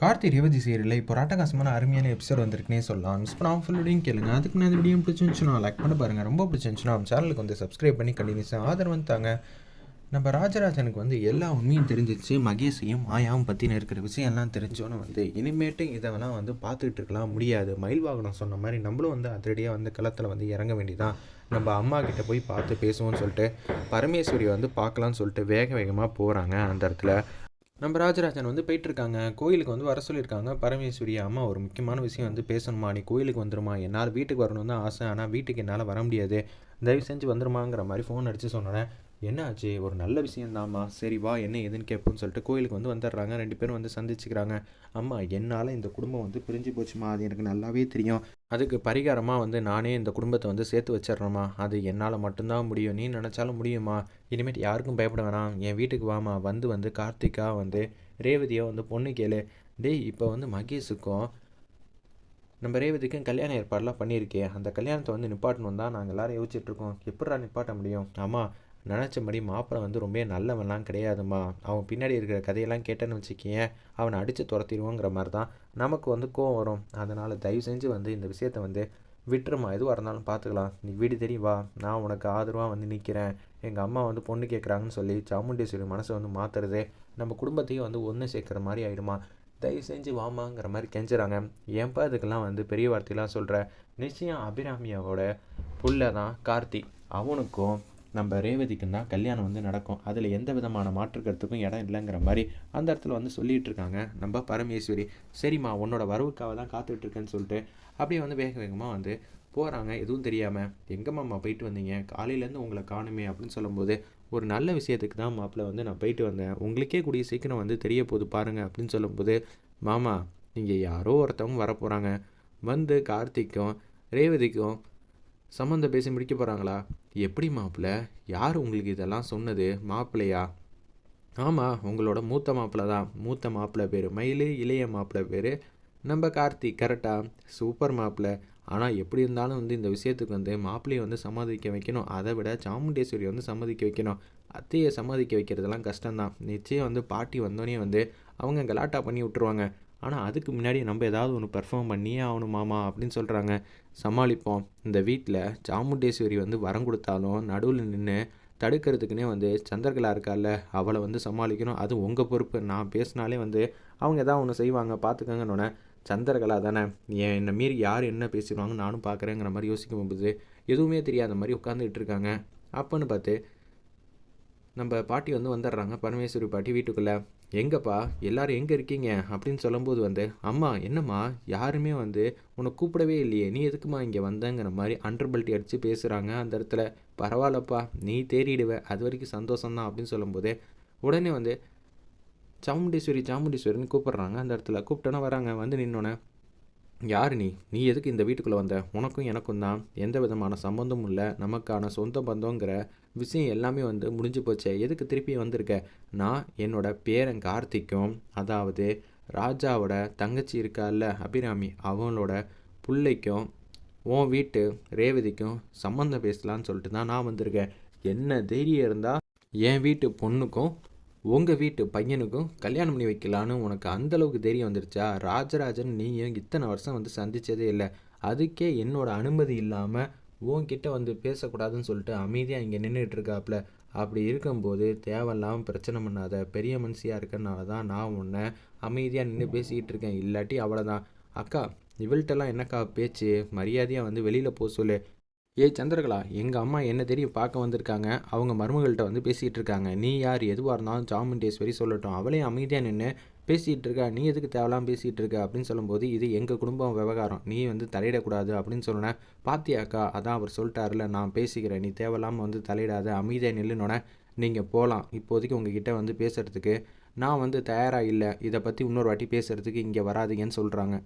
கார்த்தி ரேவதி சீரியலில் இப்போ ராட்டகாசமான அருமையான எபிசோட் வந்திருக்குனே சொல்லலாம். மிஸ் பண்ணாமல் ஃபுல்லோடையும் கேளுங்க. அதுக்கு நான் இந்த வீடியோ பிடிச்சிருந்துச்சுன்னா லைக் பண்ண பாருங்கள் ரொம்ப பிடிச்சிருந்துச்சுன்னா நம்ம சேனலுக்கு வந்து சப்ஸ்கிரைப் பண்ணி கண்டினியூஸாக ஆதரவு தாங்க. நம்ம ராஜராஜனுக்கு வந்து எல்லா உண்மையும் தெரிஞ்சிச்சு மகேஷையும் மாயாவும் பற்றின இருக்கிற விஷயம் எல்லாம் தெரிஞ்சோன்னு வந்து இனிமேட்டு இதெல்லாம் வந்து பார்த்துக்கிட்டு இருக்கலாம். முடியாது. மயில் வாகனம் சொன்ன மாதிரி நம்மளும் வந்து அதிரடியாக வந்து களத்தில் வந்து இறங்க வேண்டியதான் நம்ம அம்மா கிட்ட போய் பார்த்து பேசுவோம்னு சொல்லிட்டு பரமேஸ்வரி வந்து பார்க்கலான்னு சொல்லிட்டு வேக வேகமாக போகிறாங்க அந்த இடத்துல. நம்ம ராஜராஜன் வந்து போயிட்டுருக்காங்க. கோயிலுக்கு வந்து வர சொல்லியிருக்காங்க. பரமேஸ்வரி அம்மா ஒரு முக்கியமான விஷயம் வந்து பேசணுமா? நீ கோயிலுக்கு வந்துருமா? என்னால் வீட்டுக்கு வரணும் தான் ஆசை. ஆனால் வீட்டுக்கு என்னால் வர முடியாது. தயவு செஞ்சு வந்துருமாங்கிற மாதிரி ஃபோன் அடித்து சொன்னேன் என்னாச்சு? ஒரு நல்ல விஷயந்தாம்மா சரி வா என்ன ஏதுன்னு கேட்போம்னு சொல்லிட்டு கோயிலுக்கு வந்து வந்துடுறாங்க. ரெண்டு பேரும் வந்து சந்திச்சுக்கிறாங்க. அம்மா என்னால் இந்த குடும்பம் வந்து பிரிஞ்சு போச்சுமா? அது எனக்கு நல்லாவே தெரியும். அதுக்கு பரிகாரமாக வந்து நானே இந்த குடும்பத்தை வந்து சேர்த்து வச்சிட்றேம்மா அது என்னால் மட்டும்தான் முடியும். நீ நினச்சாலும் முடியுமா? இனிமேட்டு யாருக்கும் பயப்பட வேணாம். என் வீட்டுக்கு வாமா வந்து வந்து கார்த்திகா வந்து ரேவதியோ வந்து பொண்ணு கேளு. டேய் இப்போ வந்து மகேஷுக்கும் நம்ம ரேவதிக்கும் கல்யாண ஏற்பாடெலாம் பண்ணியிருக்கேன் அந்த கல்யாணத்தை வந்து நிப்பாட்டணும் தான் நாங்கள் எல்லோரும் யோசிச்சுட்ருக்கோம் எப்படா நிப்பாட்ட முடியும்? ஆமாம் நினச்சபடி மாப்பிள்ளை வந்து ரொம்ப நல்லவன்லாம் கிடையாதுமா அவன் பின்னாடி இருக்கிற கதையெல்லாம் கேட்டேன்னு வச்சுக்கேன் அவனை அடித்து துரத்திடுவோங்கிற மாதிரி தான் நமக்கு வந்து கோவம் வரும். அதனால் தயவு செஞ்சு வந்து இந்த விஷயத்த வந்து விட்டுருமா எதுவாக இருந்தாலும் பார்த்துக்கலாம் நீ வீடு தெரிய வா. நான் உனக்கு ஆதரவாக வந்து நிற்கிறேன் எங்கள் அம்மா வந்து பொண்ணு கேட்குறாங்கன்னு சொல்லி சாமுண்டேஸ்வரி மனசை வந்து மாற்றுறது நம்ம குடும்பத்தையும் வந்து ஒன்று சேர்க்குற மாதிரி ஆகிடுமா தயவு செஞ்சு வாமாங்கிற மாதிரி கெஞ்சுறாங்க. ஏன்பா இதுக்கெல்லாம் வந்து பெரிய வார்த்தையெல்லாம் சொல்கிற நிச்சயம் அபிராமியாவோட புள்ள தான் கார்த்தி. அவனுக்கும் நம்ம ரேவதிக்கும் தான் கல்யாணம் வந்து நடக்கும். அதில் எந்த விதமான மாற்று கருத்துக்கும் இடம் இல்லைங்கிற மாதிரி அந்த இடத்துல வந்து சொல்லிகிட்டு இருக்காங்க நம்ம பரமேஸ்வரி. சரிம்மா உன்னோட வரவுக்காக தான் காத்துட்ருக்கேன்னு சொல்லிட்டு அப்படியே வந்து வேக வேகமாக வந்து போகிறாங்க எதுவும் தெரியாமல் எங்கம்மாம்மா போயிட்டு வந்தீங்க? காலையிலேருந்து உங்களை காணுமே அப்படின்னு சொல்லும்போது ஒரு நல்ல விஷயத்துக்கு தான் மாப்பிள்ள வந்து நான் போயிட்டு வந்தேன். உங்களுக்கே கூடிய சீக்கிரம் வந்து தெரிய போகுது பாருங்கள் அப்படின்னு சொல்லும்போது மாமா நீங்கள் யாரோ ஒருத்தவங்க வரப்போகிறாங்க வந்து கார்த்திக்கும் ரேவதிக்கும் சம்மந்தம் பேசி முடிக்க போகிறாங்களா எப்படி மாப்பிள்ளை யார் உங்களுக்கு இதெல்லாம் சொன்னது? மாப்பிள்ளையா ஆமாம் உங்களோட மூத்த மாப்பிள்ளை தான். மூத்த மாப்பிள்ளை பேர் மயில் இளைய மாப்பிள்ளை பேர் நம்ம கார்த்திக் கரெக்டாக சூப்பர் மாப்பிள்ளை ஆனால் எப்படி இருந்தாலும் வந்து இந்த விஷயத்துக்கு வந்து மாப்பிள்ளையை வந்து சம்மதிக்க வைக்கணும். அதை விட சாமுண்டேஸ்வரி வந்து சம்மதிக்க வைக்கணும். அத்தையை சம்மதிக்க வைக்கிறதெல்லாம் கஷ்டம்தான். நிச்சயம் வந்து பாட்டி வந்தோடனே வந்து அவங்க கலாட்டா பண்ணி விட்டுருவாங்க. ஆனால் அதுக்கு முன்னாடி நம்ம ஏதாவது ஒன்று பெர்ஃபார்ம் பண்ணியே ஆகணும் மாமா அப்படின்னு சொல்கிறாங்க சமாளிப்போம். இந்த வீட்டில் சாமுண்டேஸ்வரி வந்து வரம் கொடுத்தாலும் நடுவில் நின்று தடுக்கிறதுக்குனே வந்து சந்திரகலா இருக்கால அவளை வந்து சமாளிக்கணும். அது உங்கள் பொறுப்பு. நான் பேசினாலே வந்து அவங்க எதாவது ஒன்று செய்வாங்க பார்த்துக்கங்கன்னொன்னே சந்திரகலா தானே. ஏன் என்னை மீறி யார் என்ன பேசிடுவாங்க நானும் பார்க்குறேங்கிற மாதிரி யோசிக்கும் போது எதுவுமே தெரியாத மாதிரி உட்காந்துக்கிட்டு இருக்காங்க. அப்போன்னு பார்த்து நம்ம பாட்டி வந்து வந்துடுறாங்க. பரமேஸ்வரி பாட்டி வீட்டுக்குள்ளே. எங்கப்பா? எல்லாரும் எங்கே இருக்கீங்க? அப்படின்னு சொல்லும்போது வந்து அம்மா என்னம்மா? யாருமே வந்து உன்னை கூப்பிடவே இல்லையே. நீ எதுக்குமா இங்கே வந்தங்கிற மாதிரி அண்டர்பல்ட்டி அடித்து பேசுகிறாங்க அந்த இடத்துல. பரவாயில்லப்பா நீ தேடிடுவ. அது வரைக்கும் சந்தோஷம்தான் அப்படின்னு சொல்லும்போது உடனே வந்து சாமுண்டீஸ்வரி சாமுண்டீஸ்வரின்னு கூப்பிட்றாங்க அந்த இடத்துல. கூப்பிட்டோன்னா வராங்க. வந்து நின்னோன்னே யார் நீ? நீ எதுக்கு இந்த வீட்டுக்குள்ளே வந்த? உனக்கும் எனக்கும் தான் எந்த விதமான சம்மந்தமும் இல்லை. நமக்கான சொந்த பந்தங்கிற விஷயம் எல்லாமே வந்து முடிஞ்சு போச்சே. எதுக்கு திருப்பி வந்திருக்க? நான் என்னோட பேரன் கார்த்திக்கும் அதாவது ராஜாவோட தங்கச்சி இருக்கால அபிராமி அவங்களோட பிள்ளைக்கும் உன் வீட்டு ரேவதிக்கும் சம்மந்தம் பேசலான்னு சொல்லிட்டு தான் நான் வந்திருக்கேன். என்ன தைரியம் இருந்தால் என் வீட்டு பொண்ணுக்கும் உங்கள் வீட்டு பையனுக்கும் கல்யாணம் பண்ணி வைக்கலான்னு உனக்கு அந்தளவுக்கு தைரியம் வந்துருச்சா? ராஜராஜன் நீயும் இத்தனை வருஷம் வந்து சந்தித்ததே இல்லை. அதுக்கே என்னோட அனுமதி இல்லாமல் உன்கிட்ட வந்து பேசக்கூடாதுன்னு சொல்லிட்டு அமைதியாக இங்கே நின்றுட்டு இருக்காப்புல அப்படி இருக்கும்போது தேவையில்லாமல் பிரச்சனை பண்ணாத பெரிய மனுஷியாக இருக்கனால தான் நான் உன்னை அமைதியாக நின்று பேசிக்கிட்டு இருக்கேன். இல்லாட்டி அவ்வளோதான் அக்கா இவள்கிட்டலாம் என்னக்கா பேச்சு? மரியாதையாக வந்து வெளியில் போக சொல்லு. ஏய் சந்திரகலா எங்கள் அம்மா என்ன தெரியும் பார்க்க வந்திருக்காங்க? அவங்க மருமகள்கிட்ட வந்து பேசிகிட்டு இருக்காங்க நீ யார் எதுவாக இருந்தாலும் சாமுண்டேஸ்வரி சொல்லட்டும். அவளையும் அமைதியாக நின்று பேசிகிட்டு இருக்கா நீ எதுக்கு தேவலாம் பேசிகிட்டு இருக்க அப்படின்னு சொல்லும்போது இது எங்கள் குடும்பம் விவகாரம். நீ வந்து தலையிடக்கூடாது அப்படின்னு சொன்னேன் பாத்தியாக்கா அதான் அவர் சொல்லிட்டாருல நான் பேசிக்கிறேன். நீ தேவலாமல் வந்து தலையிடாத அமைதியாக நில்லுனோடனே நீங்கள் போகலாம் இப்போதைக்கு உங்ககிட்ட வந்து பேசுகிறதுக்கு நான் வந்து தயாராக இல்லை. இதை பற்றி இன்னொரு வாட்டி பேசுகிறதுக்கு இங்கே வராதிங்கன்னு சொல்கிறாங்க